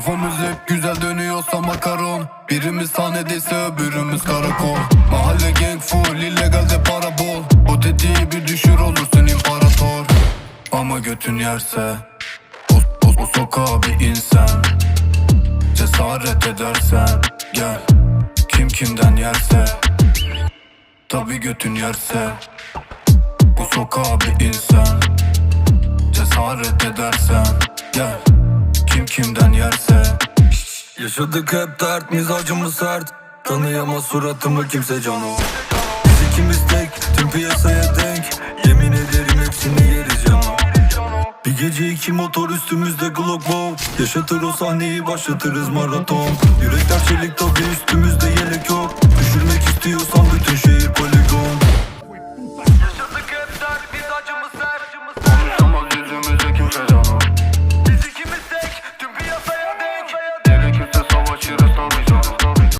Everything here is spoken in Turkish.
Kafamız hep güzel dönüyorsa makaron. Birimiz sahnedeyse öbürümüz karakol. Mahalle gang full illegalde para bol O tetiği bir düşür olursun imparator. Ama götün yerse O, o, o sokağa bir insan Cesaret edersen Gel. Kim kimden yerse Tabi götün yerse Bu sokağa bir insan. Cesaret edersen Gel Yaşadık hep dert mizacımız sert. Tanıyamaz suratımı kimse cano. Biz ikimiz tek tüm piyasaya denk. Yemin ederim hepsini yeriz cano. Bir gece iki motor üstümüzde Glock wow Yaşatır o sahneyi başlatırız maraton. Yürekler çelik